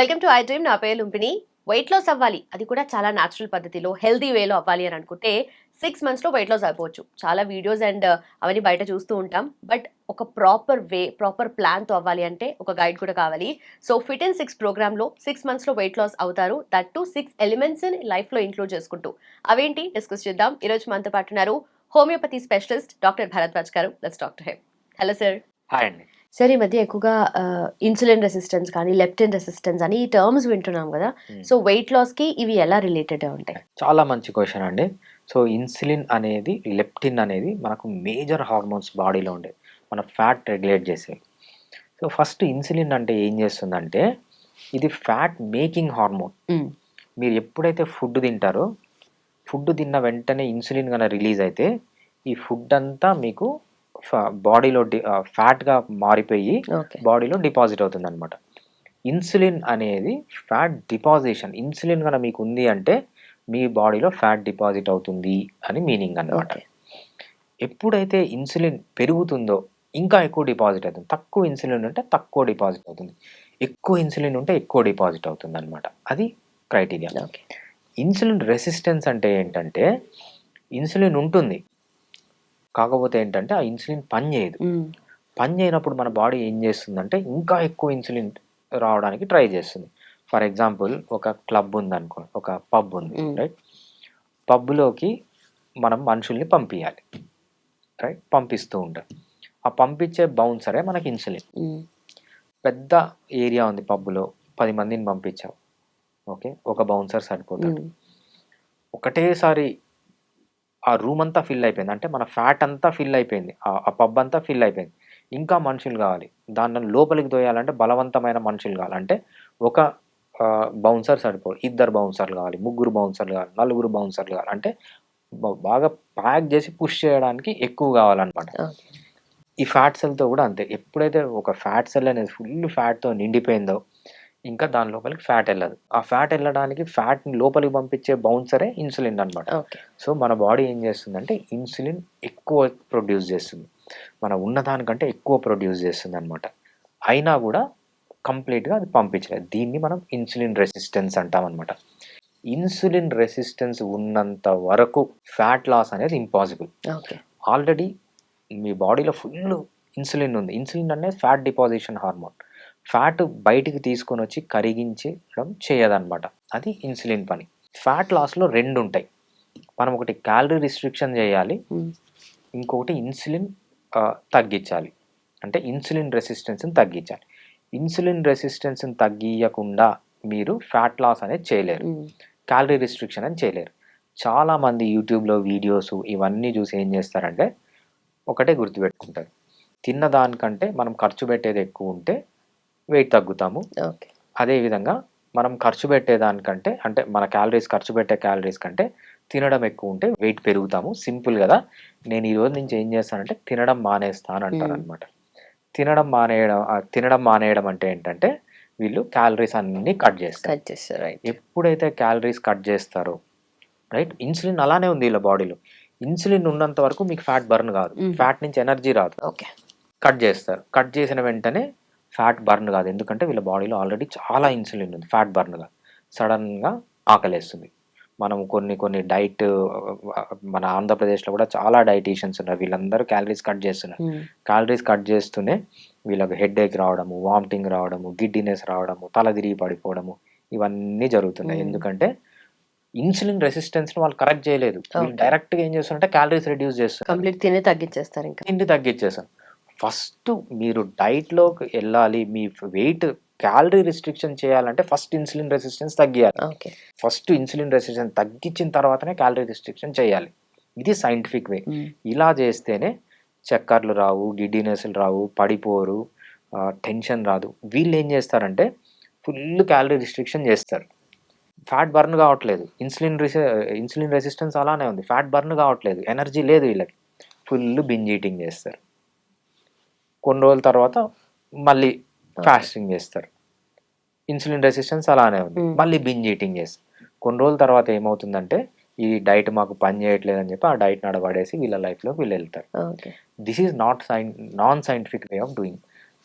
Welcome to I dream నా పేరు లుంపిని wait loss అవ్వాలి. అది కూడా చాలా న్యాచురల్ పద్ధతిలో హెల్దీ వేలో అవ్వాలి అని అనుకుంటే సిక్స్ మంత్స్లో వెయిట్ లాస్ అయిపోవచ్చు. చాలా వీడియోస్ అండ్ uh, అవన్నీ బయట చూస్తూ ఉంటాం. బట్ ఒక ప్రాపర్ వే ప్రాపర్ ప్లాన్తో అవ్వాలి అంటే ఒక గైడ్ కూడా కావాలి. సో ఫిట్ అండ్ సిక్స్ ప్రోగ్రామ్లో సిక్స్ మంత్స్లో వెయిట్ లాస్ అవుతారు. దట్ టు సిక్స్ ఎలిమెంట్స్ లైఫ్లో ఇంక్లూడ్ చేసుకుంటూ. అవేంటి? డిస్కస్ చేద్దాం. ఈరోజు మనతో పాటు ఉన్నారు హోమియోపతి స్పెషలిస్ట్ డాక్టర్ భరద్వాజ్ గారు. Let's doctor hmm hello sir hi అండి సార్ ఈ మధ్య ఎక్కువగా ఇన్సులిన్ రెసిస్టెన్స్ కానీ లెప్టిన్ రెసిస్టెన్స్ అని ఈ టర్మ్స్ వింటున్నాం కదా. సో వెయిట్ లాస్కి ఇవి ఎలా రిలేటెడ్ ఉంటాయి? చాలా మంచి క్వశ్చన్ అండి. సో ఇన్సులిన్ అనేది లెప్టిన్ అనేది మనకు మేజర్ హార్మోన్స్ బాడీలో ఉండే మన ఫ్యాట్ రెగ్యులేట్ చేసేవి సో ఫస్ట్ ఇన్సులిన్ అంటే ఏం చేస్తుందంటే ఇది ఫ్యాట్ మేకింగ్ హార్మోన్. మీరు ఎప్పుడైతే ఫుడ్ తింటారో ఫుడ్ తిన్న వెంటనే ఇన్సులిన్ కనుక రిలీజ్ అయితే ఈ ఫుడ్ అంతా మీకు బాడీలో డి ఫ్యాట్గా మారిపోయి బాడీలో డిపాజిట్ అవుతుంది అనమాట ఇన్సులిన్ అనేది ఫ్యాట్ డిపాజిషన్. ఇన్సులిన్ కనుక మీకు ఉంది అంటే మీ బాడీలో ఫ్యాట్ డిపాజిట్ అవుతుంది అని మీనింగ్ అన్నమాట. ఓకే. ఎప్పుడైతే ఇన్సులిన్ పెరుగుతుందో ఇంకా ఎక్కువ డిపాజిట్ అవుతుంది. తక్కువ ఇన్సులిన్ ఉంటే తక్కువ డిపాజిట్ అవుతుంది. ఎక్కువ ఇన్సులిన్ ఉంటే ఎక్కువ డిపాజిట్ అవుతుంది అనమాట అది క్రైటీరియా. ఇన్సులిన్ రెసిస్టెన్స్ అంటే ఏంటంటే ఇన్సులిన్ ఉంటుంది. కాకపోతే ఏంటంటే ఆ ఇన్సులిన్ పని చేయదు. పని చేయనప్పుడు మన బాడీ ఏం చేస్తుందంటే ఇంకా ఎక్కువ ఇన్సులిన్ రావడానికి ట్రై చేస్తుంది. ఫర్ ఎగ్జాంపుల్ ఒక క్లబ్ ఉంది అనుకో ఒక పబ్ ఉంది. రైట్? పబ్లోకి మనం మనుషుల్ని పంపించాలి రైట్? పంపిస్తూ ఉంటాం ఆ పంపించే బౌన్సరే మనకి ఇన్సులిన్. పెద్ద ఏరియా ఉంది పబ్లో పది మందిని పంపించావు ఓకే? ఒక బౌన్సర్ సరిపోతాడు. ఒకటేసారి ఆ రూమ్ అంతా ఫిల్ అయిపోయింది. అంటే మన ఫ్యాట్ అంతా ఫిల్ అయిపోయింది. ఆ- పబ్ అంతా ఫిల్ అయిపోయింది. ఇంకా మనుషులు కావాలి. దాన్ని లోపలికి దోయాలంటే బలవంతమైన మనుషులు కావాలి. అంటే ఒక బౌన్సర్ సరిపోదు ఇద్దరు బౌన్సర్లు కావాలి. ముగ్గురు బౌన్సర్లు కావాలి. నలుగురు బౌన్సర్లు కావాలి. అంటే బాగా ప్యాక్ చేసి పుష్ చేయడానికి ఎక్కువ కావాలన్నమాట. ఈ ఫ్యాట్ సెల్తో కూడా అంతే. ఎప్పుడైతే ఒక ఫ్యాట్ సెల్ అనేది ఫుల్ ఫ్యాట్తో నిండిపోయిందో ఇంకా దాని లోపలికి ఫ్యాట్ వెళ్ళదు. ఆ ఫ్యాట్ వెళ్ళడానికి ఫ్యాట్ని లోపలికి పంపించే బౌన్సరే ఇన్సులిన్ అన్నమాట. ఓకే. సో మన బాడీ ఏం చేస్తుందంటే ఇన్సులిన్ ఎక్కువ ప్రొడ్యూస్ చేస్తుంది. మన ఉన్నదానికంటే ఎక్కువ ప్రొడ్యూస్ చేస్తుంది అనమాట అయినా కూడా కంప్లీట్గా అది పంపించలేదు. దీన్ని మనం ఇన్సులిన్ రెసిస్టెన్స్ అంటాం అనమాట ఇన్సులిన్ రెసిస్టెన్స్ ఉన్నంత వరకు ఫ్యాట్ లాస్ అనేది ఇంపాసిబుల్. ఆల్రెడీ మీ బాడీలో ఫుల్ ఇన్సులిన్ ఉంది. ఇన్సులిన్ అనేది ఫ్యాట్ డిపాజిషన్ హార్మోన్. ఫ్యాట్ బయటికి తీసుకొని వచ్చి కరిగించడం చేయదన్నమాట. అది ఇన్సులిన్ పని. ఫ్యాట్ లాస్లో రెండు ఉంటాయి. మనం ఒకటి క్యాలరీ రిస్ట్రిక్షన్ చేయాలి ఇంకొకటి ఇన్సులిన్ తగ్గించాలి. అంటే ఇన్సులిన్ రెసిస్టెన్స్ని తగ్గించాలి. ఇన్సులిన్ రెసిస్టెన్స్ని తగ్గియకుండా మీరు ఫ్యాట్ లాస్ అనేది చేయలేరు. క్యాలరీ రిస్ట్రిక్షన్ అని చేయలేరు. చాలామంది యూట్యూబ్లో వీడియోస్ ఇవన్నీ చూసి ఏం చేస్తారంటే ఒకటే గుర్తుపెట్టుకుంటారు. తిన్న దానికంటే మనం ఖర్చు పెట్టేది ఎక్కువ ఉంటే వెయిట్ తగ్గుతాము. అదేవిధంగా మనం ఖర్చు పెట్టేదానికంటే అంటే మన క్యాలరీస్ ఖర్చు పెట్టే క్యాలరీస్ కంటే తినడం ఎక్కువ ఉంటే వెయిట్ పెరుగుతాము. సింపుల్ కదా. నేను ఈ రోజు నుంచి ఏం చేస్తానంటే తినడం మానేస్తాను అంటారు అనమాట తినడం మానేయడం తినడం మానేయడం అంటే ఏంటంటే వీళ్ళు క్యాలరీస్ అన్ని కట్ చేస్తారు. కట్ చేస్తారు ఎప్పుడైతే క్యాలరీస్ కట్ చేస్తారో రైట్ ఇన్సులిన్ అలానే ఉంది వీళ్ళ బాడీలో ఇన్సులిన్ ఉన్నంత వరకు మీకు ఫ్యాట్ బర్న్ కాదు. ఫ్యాట్ నుంచి ఎనర్జీ రాదు. ఓకే. కట్ చేస్తారు. కట్ చేసిన వెంటనే ఫ్యాట్ బర్న్ కాదు. ఎందుకంటే వీళ్ళ బాడీలో ఆల్రెడీ చాలా ఇన్సులిన్ ఉంది. ఫ్యాట్ బర్న్ కాదు. సడన్గా ఆకలేస్తుంది. మనం కొన్ని కొన్ని డైట్ మన ఆంధ్రప్రదేశ్లో కూడా చాలా డైటీషియన్స్ ఉన్నారు. వీళ్ళందరూ క్యాలరీస్ కట్ చేస్తున్నారు. క్యాలరీస్ కట్ చేస్తూనే వీళ్ళకి హెడ్ ఏక్ రావడము వామిటింగ్ రావడము గిడ్డినెస్ రావడము తల తిరిగి పడిపోవడము ఇవన్నీ జరుగుతున్నాయి. ఎందుకంటే ఇన్సులిన్ రెసిస్టెన్స్ వాళ్ళు కరెక్ట్ చేయలేదు. డైరెక్ట్గా ఏం చేస్తున్నారంటే క్యాలరీస్ రెడ్యూస్ చేస్తున్నారు. కంప్లీట్ తినే తగ్గించేస్తారు ఇంకా. తిండి తగ్గించేసాను ఫస్ట్ మీరు డైట్లోకి వెళ్ళాలి మీ వెయిట్ క్యాలరీ రిస్ట్రిక్షన్ చేయాలంటే ఫస్ట్ ఇన్సులిన్ రెసిస్టెన్స్ తగ్గియాలి. ఫస్ట్ ఇన్సులిన్ రెసిస్టెన్స్ తగ్గించిన తర్వాతనే క్యాలరీ రిస్ట్రిక్షన్ చేయాలి. ఇది సైంటిఫిక్ వే. ఇలా చేస్తేనే చక్కర్లు రావు గిడ్డినెస్లు రావు పడిపోరు టెన్షన్ రాదు. వీళ్ళు ఏం చేస్తారంటే ఫుల్ క్యాలరీ రిస్ట్రిక్షన్ చేస్తారు. ఫ్యాట్ బర్న్ కావట్లేదు. ఇన్సులిన్ రిసి ఇన్సులిన్ రెసిస్టెన్స్ అలానే ఉంది. ఫ్యాట్ బర్న్ కావట్లేదు. ఎనర్జీ లేదు వీళ్ళకి. ఫుల్ బింజ్ ఈటింగ్ చేస్తారు. కొన్ని రోజుల తర్వాత మళ్ళీ ఫాస్టింగ్ చేస్తారు. ఇన్సులిన్ రెసిస్టెన్స్ అలానే ఉంది. మళ్ళీ బింజ్ ఈటింగ్ చేస్తారు. కొన్ని రోజుల తర్వాత ఏమవుతుందంటే ఈ డైట్ మాకు పని చేయట్లేదు అని చెప్పి ఆ డైట్ నడబడేసి వీళ్ళ లైఫ్లో వీళ్ళు వెళ్తారు. This is not sign non scientific way of doing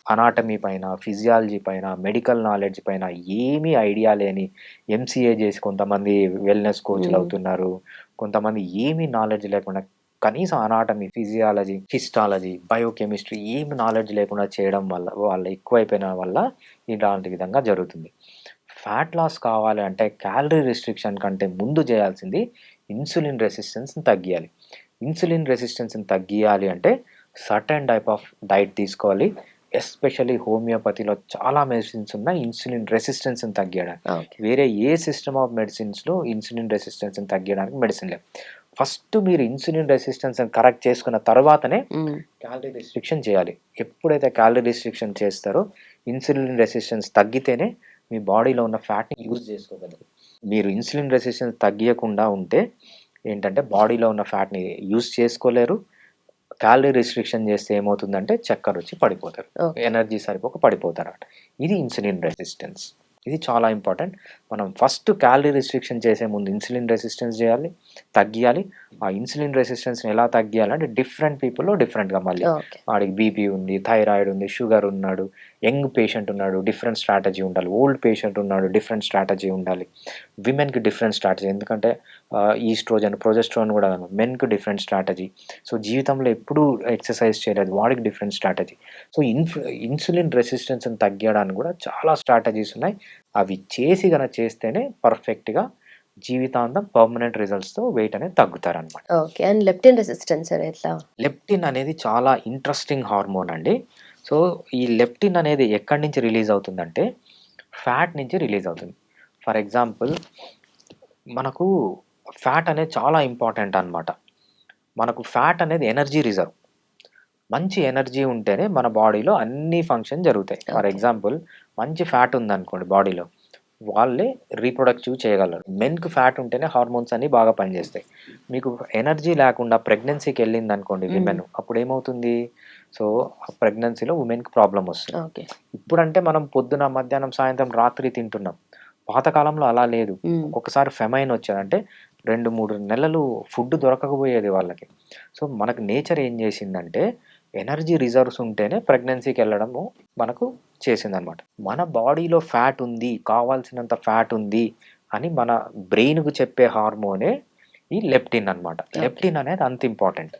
anatomy పైన ఫిజియాలజీ పైన మెడికల్ నాలెడ్జ్ పైన ఏమీ ఐడియా లేని ఎంసీఏ చేసి కొంతమంది వెల్నెస్ కోచ్లు. అవుతున్నారు. కొంతమంది ఏమీ నాలెడ్జ్ లేకుండా కనీసం అనాటమీ ఫిజియాలజీ హిస్టాలజీ బయోకెమిస్ట్రీ ఏమి నాలెడ్జ్ లేకుండా చేయడం వల్ల వాళ్ళ ఎక్కువైపోయిన వల్ల ఇలాంటి విధంగా జరుగుతుంది. ఫ్యాట్ లాస్ కావాలి అంటే క్యాలరీ రిస్ట్రిక్షన్ కంటే ముందు చేయాల్సింది ఇన్సులిన్ రెసిస్టెన్స్ని తగ్గియాలి. ఇన్సులిన్ రెసిస్టెన్స్ని తగ్గియాలి అంటే సర్టెన్ టైప్ ఆఫ్ డైట్ తీసుకోవాలి. ఎస్పెషల్లీ హోమియోపతిలో చాలా మెడిసిన్స్ ఉన్నాయి ఇన్సులిన్ రెసిస్టెన్స్ని తగ్గించడానికి వేరే ఏ సిస్టమ్ ఆఫ్ మెడిసిన్స్లో ఇన్సులిన్ రెసిస్టెన్స్ని తగ్గించడానికి మెడిసిన్ లేవు ఫస్ట్ మీరు ఇన్సులిన్ రెసిస్టెన్స్ని కరెక్ట్ చేసుకున్న తర్వాతనే. క్యాలరీ రిస్ట్రిక్షన్ చేయాలి. ఎప్పుడైతే క్యాలరీ రిస్ట్రిక్షన్ చేస్తారో ఇన్సులిన్ రెసిస్టెన్స్ తగ్గితేనే మీ బాడీలో ఉన్న ఫ్యాట్ని యూజ్ చేసుకోగలరు. మీరు ఇన్సులిన్ రెసిస్టెన్స్ తగ్గియకుండా ఉంటే ఏంటంటే బాడీలో ఉన్న ఫ్యాట్ని యూజ్ చేసుకోలేరు. క్యాలరీ రిస్ట్రిక్షన్ చేస్తే ఏమవుతుందంటే చక్కర వచ్చి పడిపోతారు. ఎనర్జీ సరిపోక పడిపోతారు ఇది ఇన్సులిన్ రెసిస్టెన్స్. ఇది చాలా ఇంపార్టెంట్. మనం ఫస్ట్ క్యాలరీ రిస్ట్రిక్షన్ చేసే ముందు ఇన్సులిన్ రెసిస్టెన్స్ చేయాలి తగ్గియాలి. ఆ ఇన్సులిన్ రెసిస్టెన్స్ని ఎలా తగ్గియాలంటే డిఫరెంట్ పీపుల్లో డిఫరెంట్గా మళ్ళీ వాడికి బీపీ ఉంది థైరాయిడ్ ఉంది షుగర్ ఉన్నాడు యంగ్ పేషెంట్ ఉన్నాడు డిఫరెంట్ స్ట్రాటజీ ఉండాలి. ఓల్డ్ పేషెంట్ ఉన్నాడు డిఫరెంట్ స్ట్రాటజీ ఉండాలి. విమెన్కి డిఫరెంట్ స్ట్రాటజీ. ఎందుకంటే ఈస్ట్రోజన్ ప్రొజెస్ట్రోన్ కూడా మెన్కి డిఫరెంట్ స్ట్రాటజీ. సో జీవితంలో ఎప్పుడూ ఎక్సర్సైజ్ చేయలేదు. వాడికి డిఫరెంట్ స్ట్రాటజీ. సో ఇన్ఫ్ ఇన్సులిన్ రెసిస్టెన్స్ని తగ్గించడానికి కూడా చాలా స్ట్రాటజీస్ ఉన్నాయి. అవి చేసి కనుక చేస్తేనే పర్ఫెక్ట్గా జీవితాంతం పర్మనెంట్ రిజల్ట్స్తో వెయిట్ అనేది తగ్గుతారనమాట ఓకే. అండ్ లెప్టిన్ రెసిస్టెన్స్ ఎట్లా? లెప్టిన్ అనేది చాలా ఇంట్రెస్టింగ్ హార్మోన్ అండి. సో ఈ లెప్టిన్ అనేది ఎక్కడి నుంచి రిలీజ్ అవుతుందంటే ఫ్యాట్ నుంచి రిలీజ్ అవుతుంది. ఫర్ ఎగ్జాంపుల్ మనకు ఫ్యాట్ అనేది చాలా ఇంపార్టెంట్ అన్నమాట. మనకు ఫ్యాట్ అనేది ఎనర్జీ రిజర్వ్. మంచి ఎనర్జీ ఉంటేనే మన బాడీలో అన్ని ఫంక్షన్ జరుగుతాయి. ఫర్. ఎగ్జాంపుల్ మంచి ఫ్యాట్ ఉందనుకోండి బాడీలో. వాళ్ళే రీప్రొడక్టివ్ చేయగలరు. మెన్కి ఫ్యాట్ ఉంటేనే హార్మోన్స్ అన్ని బాగా పనిచేస్తాయి. మీకు ఎనర్జీ లేకుండా ప్రెగ్నెన్సీకి వెళ్ళింది అనుకోండి. విమెన్ అప్పుడు ఏమవుతుంది సో ప్రెగ్నెన్సీలో ఉమెన్కి ప్రాబ్లం వస్తుంది. ఓకే. ఇప్పుడంటే మనం పొద్దున మధ్యాహ్నం సాయంత్రం రాత్రి తింటున్నాం. పాతకాలంలో అలా లేదు. ఒక్కొక్కసారి ఫెమైన్ వచ్చారంటే రెండు మూడు నెలలు ఫుడ్ దొరకకపోయేది వాళ్ళకి. సో మనకు నేచర్ ఏం చేసిందంటే ఎనర్జీ రిజర్వ్స్ ఉంటేనే ప్రెగ్నెన్సీకి వెళ్ళడము మనకు చేసిందనమాట మన బాడీలో ఫ్యాట్ ఉంది కావాల్సినంత ఫ్యాట్ ఉంది అని మన బ్రెయిన్కు చెప్పే హార్మోనే ఈ లెప్టిన్ Okay. లెప్టిన్ అనేది అంత ఇంపార్టెంట్.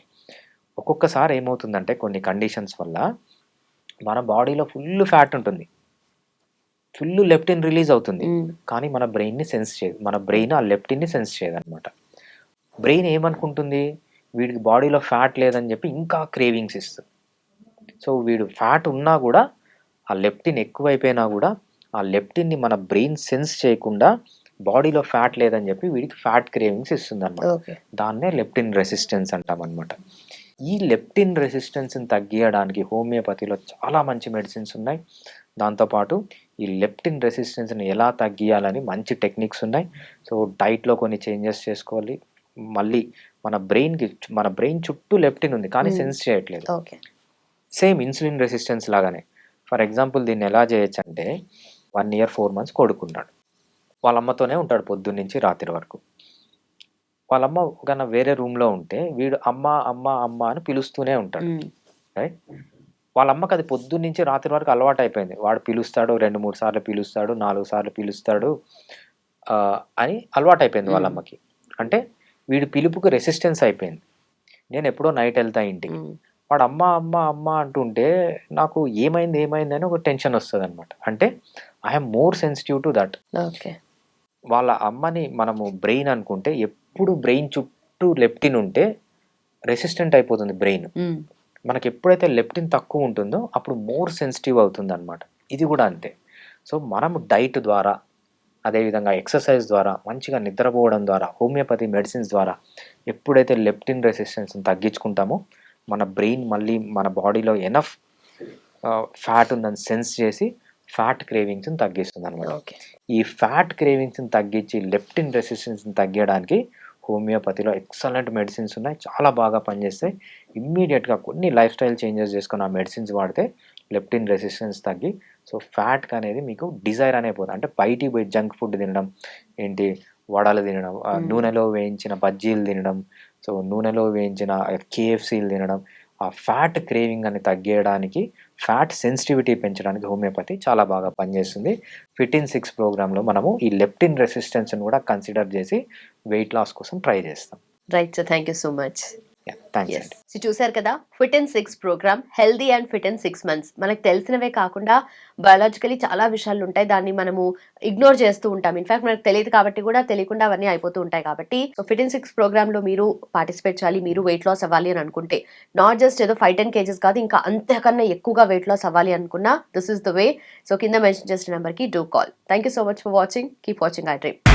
ఒక్కొక్కసారి ఏమవుతుందంటే కొన్ని కండిషన్స్ వల్ల మన బాడీలో ఫుల్ ఫ్యాట్ ఉంటుంది. ఫుల్ లెప్టిన్ రిలీజ్ అవుతుంది. కానీ మన బ్రెయిన్ని సెన్స్ చేయదు మన బ్రెయిన్ ఆ లెప్టిన్ని సెన్స్ చేయదు అనమాట బ్రెయిన్ ఏమనుకుంటుంది? వీడికి బాడీలో ఫ్యాట్ లేదని చెప్పి ఇంకా క్రేవింగ్స్ ఇస్తుంది. సో వీడు ఫ్యాట్ ఉన్నా కూడా ఆ లెప్టిన్ ఎక్కువైపోయినా కూడా ఆ లెప్టిన్ని మన బ్రెయిన్ సెన్స్ చేయకుండా బాడీలో ఫ్యాట్ లేదని చెప్పి వీడికి ఫ్యాట్ క్రేవింగ్స్ ఇస్తుంది అనమాట దాన్నే లెప్టిన్ రెసిస్టెన్స్ అంటాం అనమాట ఈ లెప్టిన్ రెసిస్టెన్స్ని తగ్గియడానికి హోమియోపతిలో చాలా మంచి మెడిసిన్స్ ఉన్నాయి. దాంతోపాటు ఈ లెప్టిన్ రెసిస్టెన్స్ని ఎలా తగ్గియాలని మంచి టెక్నిక్స్ ఉన్నాయి. సో డైట్లో కొన్ని చేంజెస్ చేసుకోవాలి. మళ్ళీ మన బ్రెయిన్కి మన బ్రెయిన్ చుట్టూ లెప్టిన్ ఉంది కానీ. సెన్స్ చేయట్లేదు. ఓకే. సేమ్ ఇన్సులిన్ రెసిస్టెన్స్ లాగానే. ఫర్ ఎగ్జాంపుల్ దీన్ని ఎలా చేయొచ్చు అంటే వన్ ఇయర్ ఫోర్ మంత్స్ కొడుకున్నాడు వాళ్ళ అమ్మతోనే ఉంటాడు పొద్దున్న నుంచి రాత్రి వరకు. వాళ్ళ అమ్మ కన్నా వేరే రూమ్లో ఉంటే వీడు అమ్మ అమ్మ అమ్మ అని పిలుస్తూనే ఉంటాడు. రైట్? వాళ్ళ అమ్మకి అది పొద్దున్న నుంచి రాత్రి వరకు అలవాటు అయిపోయింది వాడు పిలుస్తాడు రెండు మూడు సార్లు పిలుస్తాడు నాలుగు సార్లు పిలుస్తాడు అని అలవాటు అయిపోయింది వాళ్ళ. అమ్మకి అంటే వీడి పిలుపుకి రెసిస్టెన్స్ అయిపోయింది. నేను ఎప్పుడో నైట్ వెళ్తా ఇంటికి. వాడు అమ్మ అమ్మ అమ్మ అంటుంటే నాకు ఏమైంది ఏమైంది అని ఒక టెన్షన్ వస్తుంది అనమాట అంటే I'm more sensitive to that okay. వాళ్ళ అమ్మని మనము బ్రెయిన్ అనుకుంటే ఎప్పుడు బ్రెయిన్ చుట్టూ లెప్టిన్ ఉంటే రెసిస్టెంట్ అయిపోతుంది బ్రెయిన్. మనకి ఎప్పుడైతే లెప్టిన్ తక్కువ ఉంటుందో అప్పుడు మోర్ సెన్సిటివ్ అవుతుంది అనమాట ఇది కూడా అంతే. సో మనము డైట్ ద్వారా అదేవిధంగా ఎక్సర్సైజ్ ద్వారా మంచిగా నిద్రపోవడం ద్వారా హోమియోపతి మెడిసిన్స్ ద్వారా ఎప్పుడైతే లెప్టిన్ రెసిస్టెన్స్ని తగ్గించుకుంటామో మన బ్రెయిన్ మళ్ళీ మన బాడీలో ఎనఫ్ ఫ్యాట్ ఉందని సెన్స్ చేసి ఫ్యాట్ క్రేవింగ్స్ని తగ్గిస్తుంది అనమాట ఓకే. ఈ ఫ్యాట్ క్రేవింగ్స్ని తగ్గించి లెప్టిన్ రెసిస్టెన్స్ని తగ్గించడానికి హోమియోపతిలో ఎక్సలెంట్ మెడిసిన్స్ ఉన్నాయి. చాలా బాగా పనిచేస్తాయి. ఇమ్మీడియట్గా కొన్ని లైఫ్ స్టైల్ చేంజెస్ చేసుకుని ఆ మెడిసిన్స్ వాడితే లెప్టిన్ రెసిస్టెన్స్ తగ్గి సో ఫ్యాట్ అనేది మీకు డిజైర్ అనే పోతుంది అంటే బయటికి పోయి జంక్ ఫుడ్ తినడం ఏంటి వడలు తినడం. నూనెలో వేయించిన బజ్జీలు తినడం సో నూనెలో వేయించిన కేఎఫ్సీలు తినడం ఆ ఫ్యాట్ క్రేవింగ్ అని తగ్గేయడానికి ఫ్యాట్ సెన్సిటివిటీ పెంచడానికి హోమియోపతి చాలా బాగా పనిచేస్తుంది. ఫిటిన్ సిక్స్ ప్రోగ్రాంలో మనము ఈ లెప్టిన్ రెసిస్టెన్స్ని కూడా కన్సిడర్ చేసి వెయిట్ లాస్ కోసం ట్రై చేస్తాం. Right sir thank you so much. చూసారు కదా fit and six programme healthy and fit and six months మనకు తెలిసినవే కాకుండా బయాలజికలీ చాలా విషయాలు ఉంటాయి. దాన్ని మనము ఇగ్నోర్ చేస్తూ ఉంటాం. ఇన్ఫాక్ట్ మనకు తెలియదు కాబట్టి కూడా తెలియకుండా అవన్నీ అయిపోతూ ఉంటాయి కాబట్టి. సో ఫిట్ అండ్ సిక్స్ ప్రోగ్రామ్లో మీరు పార్టిసిపేట్ చేయాలి మీరు వెయిట్ లాస్ అవ్వాలి అని అనుకుంటే. నాట్ జస్ట్ ఏదో ఫైవ్ టెన్ కేజెస్ కాదు ఇంకా అంతకన్నా ఎక్కువగా వెయిట్ లాస్ అవ్వాలి అనుకున్నా this is the way so కింద మెన్షన్ చేసిన నెంబర్కి do call thank you so much for watching keep watching I Dream